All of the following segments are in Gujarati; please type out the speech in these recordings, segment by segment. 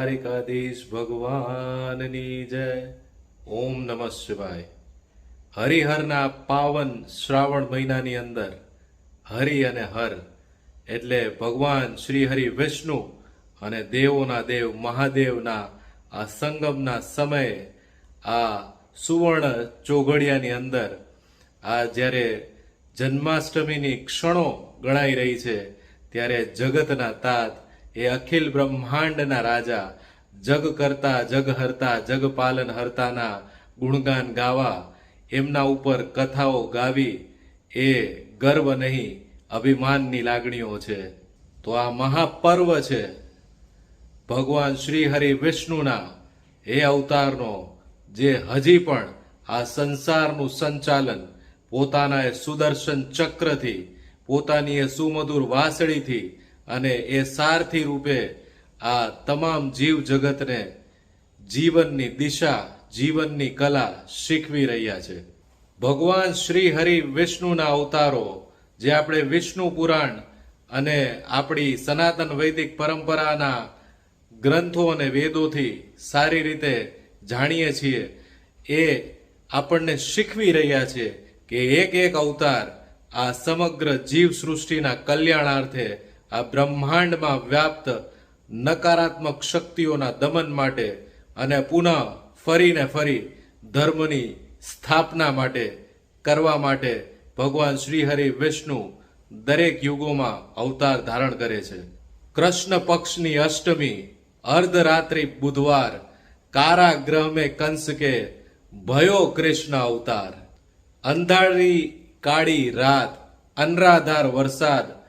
દ્વારિકાધીશ ભગવાનની જય. ઓમ નમઃ શિવાય. હરિહરના પાવન શ્રાવણ મહિનાની અંદર હરિ અને હર એટલે ભગવાન શ્રી હરિ વિષ્ણુ અને દેવોના દેવ મહાદેવના આ સંગમના સમયે આ સુવર્ણ ચોઘડિયાની અંદર આ જ્યારે જન્માષ્ટમીની ક્ષણો ગણાઈ રહી છે, ત્યારે જગતના તાત એ અખિલ બ્રહ્માંડના રાજા, જગ કરતા, જગ હરતા, જગ પાલન હરતાના ગુણગાન ગાવા, એમના ઉપર કથાઓ ગાવી, એ ગર્વ નહીં, અભિમાનની લાગણીઓ છે. તો આ મહાપર્વ છે. ભગવાન શ્રી હરિ વિષ્ણુના એ અવતારનો, જે હજી પણ આ સંસારનું સંચાલન, પોતાના એ સુદર્શન ચક્રથી, પોતાની એ સુમધુર વાસળીથી અને એ સારથી રૂપે આ તમામ જીવ જગતને જીવનની દિશા, જીવનની કલા શીખવી રહ્યા છે. ભગવાન શ્રી હરિ વિષ્ણુના અવતારો, જે આપણે વિષ્ણુ પુરાણ અને આપણી સનાતન વૈદિક પરંપરાના ગ્રંથો અને વેદોથી સારી રીતે જાણીએ છીએ, એ આપણને શીખવી રહ્યા છે કે એક એક અવતાર આ સમગ્ર જીવ સૃષ્ટિના કલ્યાણાર્થે આ બ્રહ્માંડમાં વ્યાપ્ત નકારાત્મક શક્તિઓના દમન માટે અને પુનઃ ફરીને ફરી ધર્મની સ્થાપના માટે કરવા માટે ભગવાન શ્રી હરિ વિષ્ણુ દરેક યુગોમાં અવતાર ધારણ કરે છે. કૃષ્ણ પક્ષની અષ્ટમી અર્ધરાત્રિ બુધવાર કારાગ્રહ મેં કંસ કે ભયો કૃષ્ણ અવતાર. અંધારી કાળી રાત, અનરાધાર વરસાદ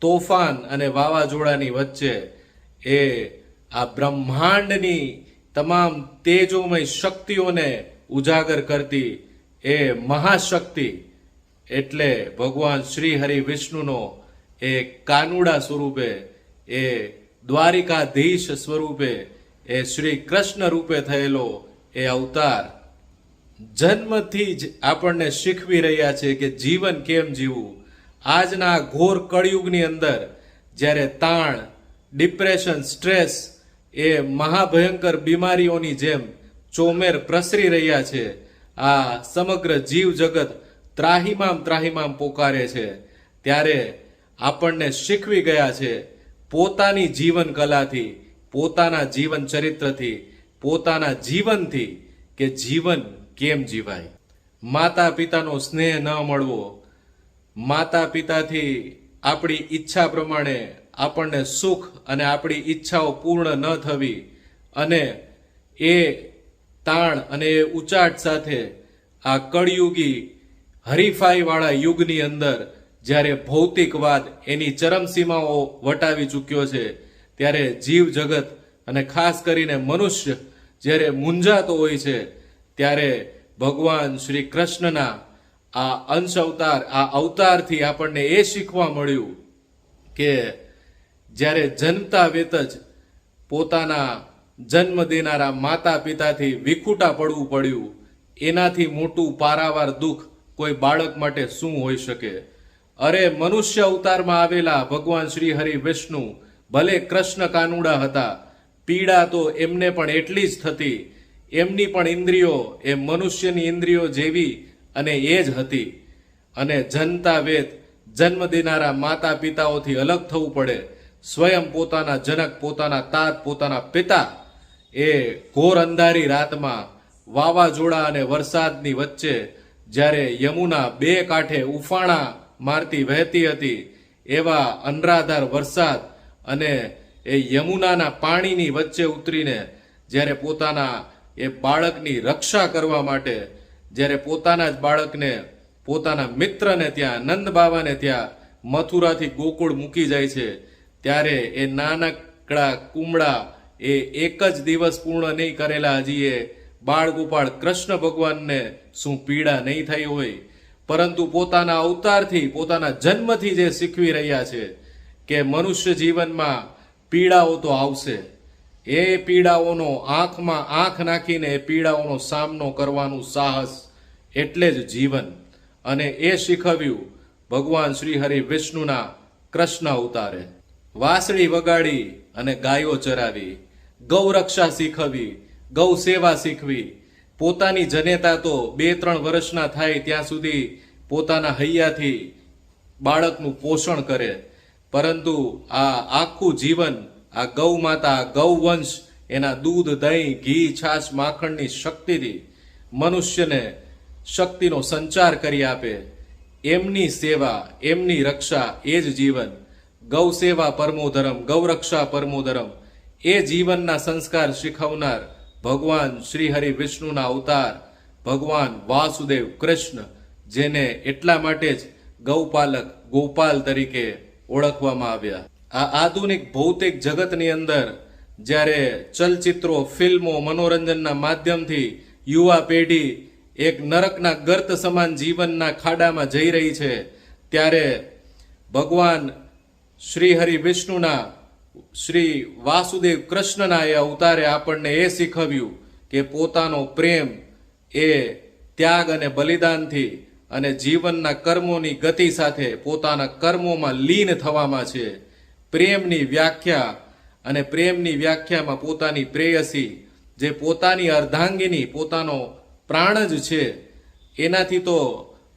તોફાન અને વાવાઝોડાની વચ્ચે એ આ બ્રહ્માંડની તમામ તેજોમય શક્તિઓને ઉજાગર કરતી એ મહાશક્તિ એટલે ભગવાન શ્રી હરિ વિષ્ણુનો એ કાનુડા સ્વરૂપે, એ દ્વારિકાધીશ સ્વરૂપે, એ શ્રી કૃષ્ણ રૂપે થયેલો એ અવતાર જન્મથી જ આપણને શીખવી રહ્યા છે કે જીવન કેમ જીવવું? આજના ઘોર કળિયુગની અંદર જ્યારે તાણ, ડિપ્રેશન, સ્ટ્રેસ એ મહાભયંકર બીમારીઓની જેમ ચોમેર પ્રસરી રહ્યા છે, આ સમગ્ર જીવ જગત ત્રાહિમામ ત્રાહિમામ પોકારે છે. ત્યારે આપણને શીખવી ગયા છે પોતાની જીવન કલાથી, પોતાના જીવન ચરિત્રથી, પોતાના જીવનથી કે જીવન કેમ જીવાય? માતા પિતાનો સ્નેહ ન મળવો માતા પિતાથી આપણી ઈચ્છા પ્રમાણે આપણને સુખ અને આપણી ઈચ્છાઓ પૂર્ણ ન થવી અને એ તાણ અને એ ઉચાટ સાથે આ કળયુગી હરીફાઈવાળા યુગની અંદર જ્યારે ભૌતિકવાદ એની ચરમસીમાઓ વટાવી ચૂક્યો છે, ત્યારે જીવ જગત અને ખાસ કરીને મનુષ્ય જ્યારે મૂંઝાતો હોય છે, ત્યારે ભગવાન શ્રી કૃષ્ણના આ અંશ અવતાર, આ અવતારથી આપણને એ શીખવા મળ્યું કે જ્યારે જનતા વેત જ પોતાના જન્મ દેનારા માતા પિતાથી વિખૂટા પડવું પડ્યું, એનાથી મોટું પારાવાર દુઃખ કોઈ બાળક માટે શું હોઈ શકે? અરે, મનુષ્ય અવતારમાં આવેલા ભગવાન શ્રી હરિ વિષ્ણુ ભલે કૃષ્ણ કાનુડા હતા, પીડા તો એમને પણ એટલી જ થતી. એમની પણ ઇન્દ્રિયો, એ મનુષ્યની ઇન્દ્રિયો જેવી અને એ જ હતી. અને જનતા વેદ જન્મ દેનારા માતા પિતાઓથી અલગ થવું પડે. સ્વયં પોતાના જનક, પોતાના તાત, પોતાના પિતા એ ઘોર અંધારી રાતમાં વાવાઝોડા અને વરસાદની વચ્ચે જ્યારે યમુના બે કાંઠે ઉફાણા મારતી વહેતી હતી, એવા અનરાધાર વરસાદ અને એ યમુનાના પાણીની વચ્ચે ઉતરીને જ્યારે પોતાના એ બાળકની રક્ષા કરવા માટે જ્યારે પોતાના જ બાળકને, પોતાના મિત્રને ત્યાં, નંદ બાબાને ત્યાં મથુરાથી ગોકુળ મૂકી જાય છે, ત્યારે એ નાનકડા કુમળા એ એક જ દિવસ પૂર્ણ નહીં કરેલા હજી એ બાળગોપાળ કૃષ્ણ ભગવાનને શું પીડા નહીં થઈ હોય. પરંતુ પોતાના અવતારથી, પોતાના જન્મથી જે શીખવી રહ્યા છે કે મનુષ્ય જીવનમાં પીડાઓ તો આવશે. એ પીડાઓનો આંખમાં આંખ નાખીને એ પીડાઓનો સામનો કરવાનું સાહસ એટલે જ જીવન. અને એ શીખવ્યું ભગવાન શ્રી હરિ વિષ્ણુના કૃષ્ણ અવતારે. વાંસળી વગાડી અને ગાયો ચરાવી ગૌરક્ષા શીખવી, ગૌ સેવા શીખવી. પોતાની જનેતા તો બે ત્રણ વર્ષના થાય ત્યાં સુધી પોતાના હૈયાથી બાળકનું પોષણ કરે. પરંતુ આ આખું જીવન આ ગૌ માતા, ગૌ વંશ, એના દૂધ, દહીં, ઘી, છાશ, માખણની શક્તિથી મનુષ્યને શક્તિનો સંચાર કરી આપે. એમની સેવા, એમની રક્ષા, એ જ જીવન. ગૌ સેવા પરમો ધર્મ ગૌરક્ષા પરમો ધર્મ એ જીવનના સંસ્કાર શીખવનાર ભગવાન શ્રી હરિ વિષ્ણુના અવતાર, ભગવાન વાસુદેવ કૃષ્ણ, જેને એટલા માટે જ ગૌપાલક ગોપાલ તરીકે ઓળખવામાં આવ્યા. આ આધુનિક ભૌતિક જગતની અંદર જ્યારે ચલચિત્રો, ફિલ્મો, મનોરંજનના માધ્યમથી યુવા પેઢી એક નરકના ગર્ત સમાન જીવનના ખાડામાં જઈ રહી છે, ત્યારે ભગવાન શ્રી હરિ વિષ્ણુના, શ્રી વાસુદેવ કૃષ્ણના એ અવતારે આપણને એ શીખવ્યું કે પોતાનો પ્રેમ એ ત્યાગ અને બલિદાનથી અને જીવનના કર્મોની ગતિ સાથે પોતાના કર્મોમાં લીન થવામાં છે. પ્રેમની વ્યાખ્યા અને પ્રેમની વ્યાખ્યામાં પોતાની પ્રેયસી, જે પોતાની અર્ધાંગીની, પોતાનો પ્રાણ જ છે, એનાથી તો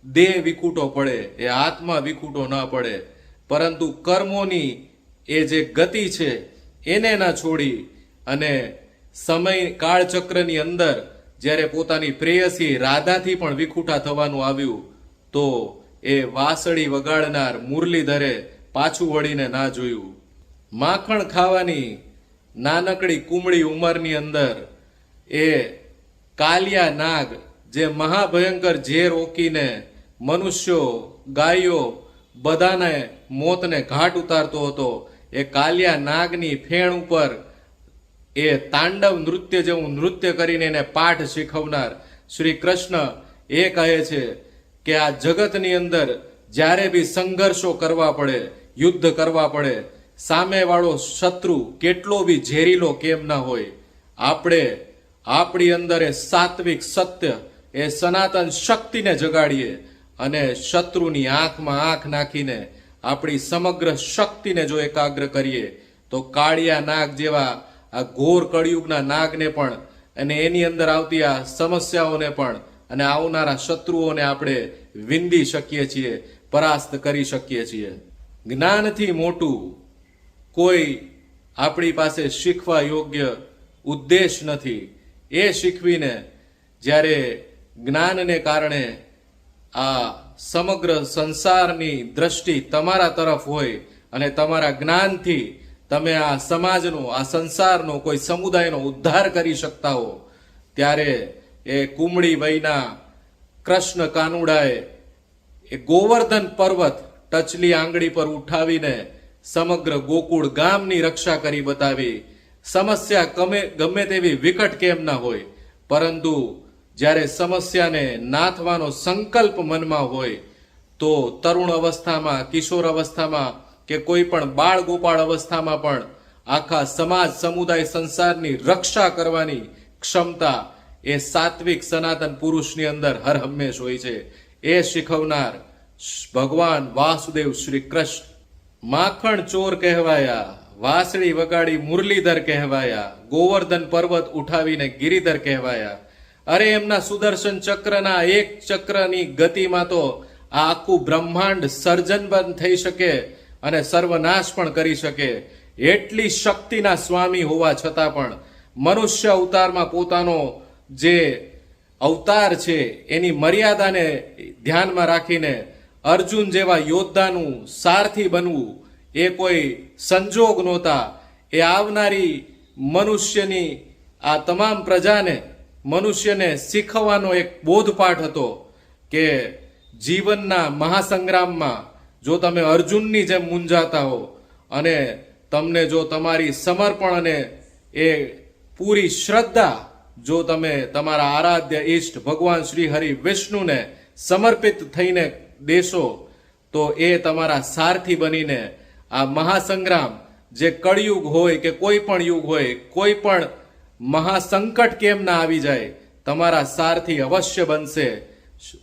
દેહ વિકૂટો પડે, એ આત્મા વિકૂટો ન પડે. પરંતુ કર્મોની એ જે ગતિ છે, એને ના છોડી અને સમય કાળચક્રની અંદર જ્યારે પોતાની પ્રેયસી રાધાથી પણ વિખૂટા થવાનું આવ્યું, તો એ વાસળી વગાડનાર મુરલીધરે પાછું વળીને ના જોયું. માખણ ખાવાની નાનકડી કુમળી ઉંમરની અંદર એ કાલિયા નાગ જે મહાભયંકર ઝેર ઓકીને મનુષ્યો, ગાયો બધાને મોતને ઘાટ ઉતારતો હતો, એ કાલિયા નાગની ફેણ ઉપર એ તાંડવ નૃત્ય જેવું નૃત્ય કરીને એને પાઠ શીખવનાર શ્રી કૃષ્ણ એ કહે છે કે આ જગતની અંદર જ્યારે બી સંઘર્ષો કરવા પડે યુદ્ધ કરવા પડે. સામેવાળો શત્રુ કેટલો બી ઝેરીલો કેમ ના હોય. આપણે આપણી અંદર એ સાત્વિક સત્ય એ સનાતન શક્તિને જગાડીએ અને શત્રુની આંખમાં આંખ નાખીને આપણી સમગ્ર શક્તિને જો એકાગ્ર કરીએ, તો કાળિયા નાગ જેવા આ ઘોર કળિયુગના નાગને પણ અને એની અંદર આવતી આ સમસ્યાઓને પણ અને આવનારા શત્રુઓને આપણે વિંદી શકીએ છીએ, પરાસ્ત કરી શકીએ છીએ. જ્ઞાનથી મોટું કોઈ આપણી પાસે શીખવા યોગ્ય ઉદ્દેશ નથી. એ શીખવીને જ્યારે જ્ઞાનને કારણે આ સમગ્ર સંસારની દ્રષ્ટિ તમારા તરફ હોય અને તમારા જ્ઞાનથી તમે આ સમાજનો, આ સંસારનો, કોઈ સમુદાયનો ઉદ્ધાર કરી શકતા હો, ત્યારે એ કુમળી વયના કૃષ્ણ કાનુડાએ એ ગોવર્ધન પર્વત ટચલી આંગળી પર ઉઠાવીને સમગ્ર ગોકુળ ગામની રક્ષા કરી બતાવી, સમસ્યા ગમે ગમે તેવી વિકટ કેમ ના હોય, પરંતુ જ્યારે સમસ્યાને નાથવાનો સંકલ્પ મનમાં હોય, તો તરુણ અવસ્થામાં, કિશોર અવસ્થામાં કે કોઈ પણ બાળ ગોપાળ અવસ્થામાં પણ આખા સમાજ, સમુદાય, સંસારની રક્ષા કરવાની ક્ષમતા એ સાત્વિક સનાતન પુરુષની અંદર હર હંમેશ હોય છે. એ શીખવનાર ભગવાન વાસુદેવ શ્રી કૃષ્ણ. માખણ ચોર કહેવાયા, વાસળી વગાડી મુરલીધર કહેવાયા, ગોવર્ધન પર્વત ઉઠાવીને ગિરિધર કહેવાયા. અરે એમના સુદર્શન ચક્રના એક ચક્રની ગતિમાં તો આ આખું બ્રહ્માંડ સર્જન બંધ થઈ શકે અને સર્વનાશ પણ કરી શકે. એટલી શક્તિના સ્વામી હોવા છતાં પણ મનુષ્ય અવતારમાં પોતાનો જે અવતાર છે, એની મર્યાદાને ધ્યાનમાં રાખીને અર્જુન જેવા યોદ્ધાનું સારથી બનવું એ કોઈ સંજોગ નહોતા. એ આવનારી મનુષ્યની, આ તમામ પ્રજાને મનુષ્યને શીખવવાનો એક બોધપાઠ હતો કે જીવનના મહાસંગ્રામમાં જો તમે અર્જુનની જેમ મૂંઝાતા હો અને તમને જો તમારી સમર્પણ અને એ પૂરી શ્રદ્ધા જો તમે તમારા આરાધ્ય ઈષ્ટ ભગવાન શ્રી હરિ વિષ્ણુને સમર્પિત થઈને દેશો, તો એ તમારા સારથી બનીને આ મહાસંગ્રામ જે કળયુગ હોય કે કોઈ પણ યુગ હોય, કોઈ પણ મહાસંકટ કેમ ના આવી જાય, તમારા સારથી અવશ્ય બનશે.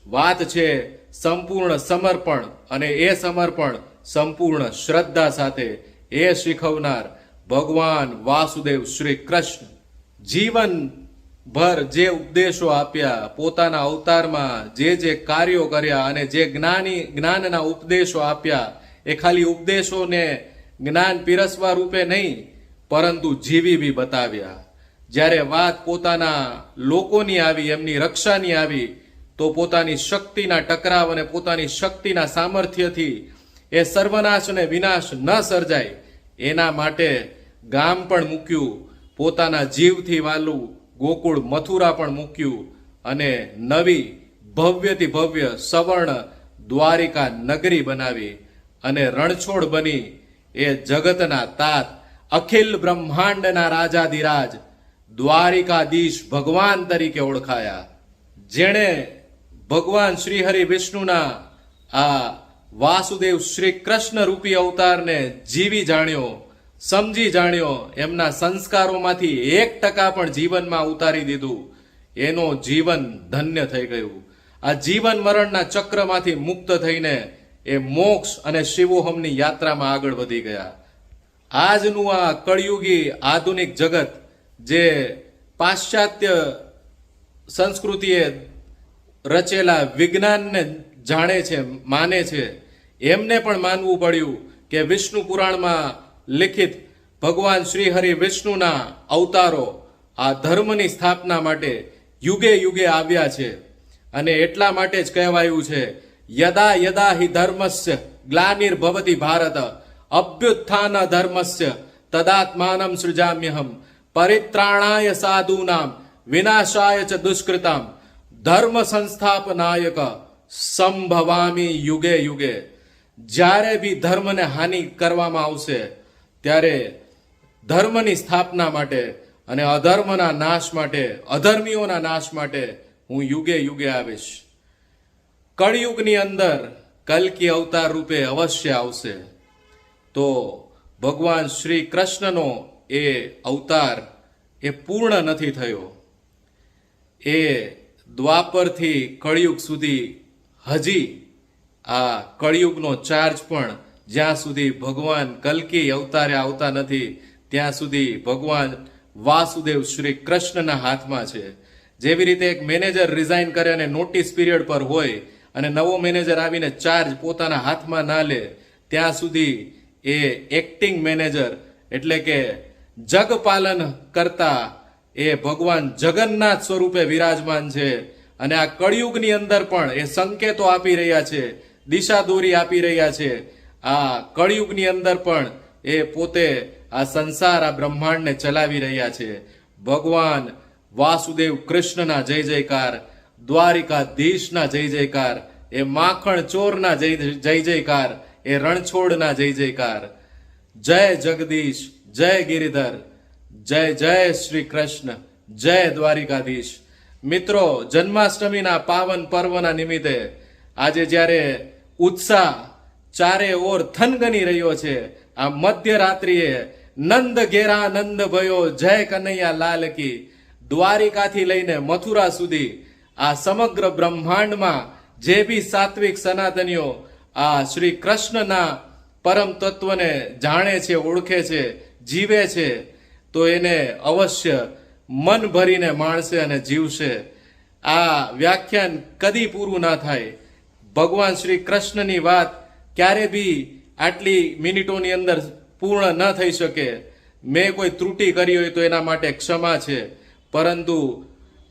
વાત છે સંપૂર્ણ સમર્પણ અને એ સમર્પણ સંપૂર્ણ શ્રદ્ધા સાથે એ શીખવનાર ભગવાન વાસુદેવ શ્રી કૃષ્ણ. જીવન ભર જે ઉપદેશો આપ્યા, પોતાના અવતારમાં જે જે કાર્યો કર્યા અને જે જ્ઞાની, જ્ઞાનના ઉપદેશો આપ્યા, એ ખાલી ઉપદેશોને જ્ઞાન પીરસવા રૂપે નહીં, પરંતુ જીવી બી બતાવ્યા. જ્યારે વાત પોતાના લોકોની આવી, એમની રક્ષાની આવી, તો પોતાની શક્તિના ટકરાવ અને પોતાની શક્તિના સામર્થ્યથી એ સર્વનાશ અને વિનાશ ન સર્જાય. એના માટે ગામ પણ મૂક્યું, પોતાના જીવથી વાલું ગોકુળ મથુરા પણ મૂક્યું અને નવી ભવ્યથી ભવ્ય સવર્ણ દ્વારિકા નગરી બનાવી અને રણછોડ બની એ જગતના તાત, અખિલ બ્રહ્માંડના રાજાધિરાજ, દ્વારિકાધીશ ભગવાન તરીકે ઓળખાયા, જેણે ભગવાન શ્રી હરિ વિષ્ણુના આ વાસુદેવ શ્રી કૃષ્ણ રૂપી અવતારને જીવી જાણ્યો. સમજી જાણ્યો, એમના સંસ્કારોમાંથી એક ટકા પણ જીવનમાં ઉતારી દીધું. એનો જીવન ધન્ય થઈ ગયું. આ જીવન મરણના ચક્રમાંથી મુક્ત થઈને એ મોક્ષ અને શિવોહમની યાત્રામાં આગળ વધી ગયા. આજનું આ કળિયુગી આધુનિક જગત, જે પાશ્ચાત્ય સંસ્કૃતિએ રચેલા વિજ્ઞાનને જાણે છે, માને છે, એમને પણ માનવું પડ્યું કે વિષ્ણુ પુરાણમાં લિખિત ભગવાન શ્રી હરિ વિષ્ણુના અવતારો આ ધર્મની સ્થાપના માટે યુગે યુગે આવ્યા છે. અને એટલા માટે જ કહેવાયું છે, યદા યદા હિ ધર્મસ્ય ગ્લાનિર્ભવતી ભારત, અભ્યુત્થાન ધર્મસ્ય તદાત્માનમ સૃજામ્યહમ, પરિત્રાણાય સાધુનામ, વિનાશાય ચ દુષ્કૃતામ, ધર્મ સંસ્થાપનાયક સંભવામી યુગે યુગે. જ્યારે બી ધર્મને હાનિ કરવામાં આવશે ત્યારે ધર્મની સ્થાપના માટે અને અધર્મના નાશ માટે, અધર્મીઓના નાશ માટે હું યુગે યુગે આવીશ. કળિયુગની અંદર કલ્કી અવતાર રૂપે અવશ્ય આવશે. તો ભગવાન શ્રી કૃષ્ણનો એ અવતાર એ પૂર્ણ નથી થયો. એ દ્વાપરથી કળિયુગ સુધી હજી આ કળિયુગનો ચાર્જ પણ જ્યાં સુધી ભગવાન કલ્કી અવતારે આવતા નથી, ત્યાં સુધી ભગવાન વાસુદેવ શ્રી કૃષ્ણના હાથમાં છે. જેવી રીતે એક મેનેજર રિઝાઇન કરે અને નોટિસ પીરિયડ પર હોય અને નવો મેનેજર આવીને ચાર્જ પોતાના હાથમાં ના લે, ત્યાં સુધી એ એક્ટિંગ મેનેજર એટલે કે જગપાલન કરતા એ ભગવાન જગન્નાથ સ્વરૂપે વિરાજમાન છે. અને આ કળિયુગની અંદર પણ એ સંકેતો આપી રહ્યા છે, દિશા દોરી આપી રહ્યા છે. આ કળિયુગની અંદર પણ એ પોતે આ સંસાર આ બ્રહ્માંડને ચલાવી રહ્યા છે. ભગવાન વાસુદેવ કૃષ્ણના જય જયકાર, દ્વારિકાધીશના જય જયકાર, એ માખણ ચોરના જય જય જયકાર, એ રણછોડના જય જયકાર. જય જગદીશ, જય ગિરિધર, જય જય શ્રી કૃષ્ણ, જય દ્વારિકાધીશ. મિત્રો, જન્માષ્ટમીના પાવન પર્વના નિમિત્તે આજે જ્યારે ઉત્સાહ ચારે ઓર થનગની રહ્યો છે. આ મધ્યરાત્રિએ નંદ ઘેરા નંદ ભયો, જય કનૈયા લાલ કી. દ્વારિકાથી લઈને મથુરા સુધી આ સમગ્ર બ્રહ્માંડમાં જે બી સાત્વિક સનાતનીઓ આ શ્રી કૃષ્ણના પરમ તત્વને જાણે છે, ઓળખે છે, જીવે છે, તો એને અવશ્ય મન ભરીને માણશે અને જીવશે. આ વ્યાખ્યાન કદી પૂરું ના થાય. ભગવાન શ્રી કૃષ્ણની વાત ક્યારે બી આટલી મિનિટોની અંદર પૂર્ણ ન થઈ શકે. મેં કોઈ ત્રુટિ કરી હોય તો એના માટે ક્ષમા છે. પરંતુ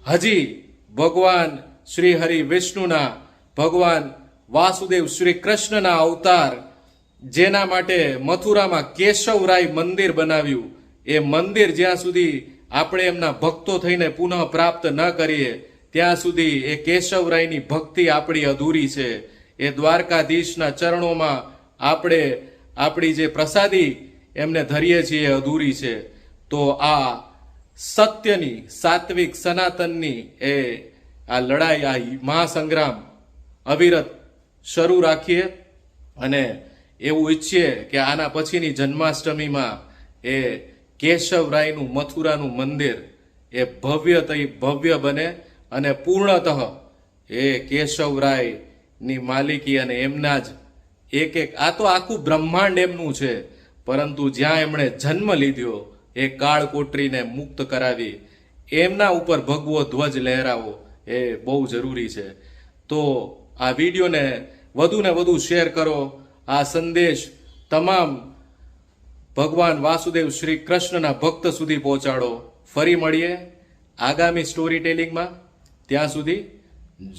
હજી ભગવાન શ્રી હરિ વિષ્ણુના, ભગવાન વાસુદેવ શ્રી કૃષ્ણના અવતાર, જેના માટે મથુરામાં કેશવરાય મંદિર બનાવ્યું. એ મંદિર જ્યાં સુધી આપણે એમના ભક્તો થઈને પુનઃ પ્રાપ્ત ન કરીએ, ત્યાં સુધી એ કેશવરાયની ભક્તિ આપણી અધૂરી છે. એ દ્વારકાધીશના ચરણોમાં આપણે આપણી જે પ્રસાદી એમને ધરીએ છીએ અધૂરી છે. તો આ સત્યની, સાત્વિક, સનાતનની એ આ લડાઈ, આ મહાસંગ્રામ અવિરત શરૂ રાખીએ અને એવું ઈચ્છીએ કે આના પછીની જન્માષ્ટમીમાં એ કેશવરાયનું મથુરાનું મંદિર એ ભવ્ય ભવ્ય બને અને પૂર્ણતઃ એ કેશવરાયની માલિકી અને એમના જ. એક એક, આ તો આખું બ્રહ્માંડ એમનું છે. પરંતુ જ્યાં એમણે જન્મ લીધો એ કાળ કોટરીને મુક્ત કરાવી. એમના ઉપર ભગવો ધ્વજ લહેરાવો, એ બહુ જરૂરી છે. તો આ વિડીયોને વધુ ને વધુ શેર કરો. આ સંદેશ તમામ ભગવાન વાસુદેવ શ્રી કૃષ્ણના ભક્ત સુધી પહોંચાડો. ફરી મળીએ આગામી સ્ટોરી ટેલિંગમાં ત્યાં સુધી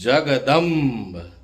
જગદંબ.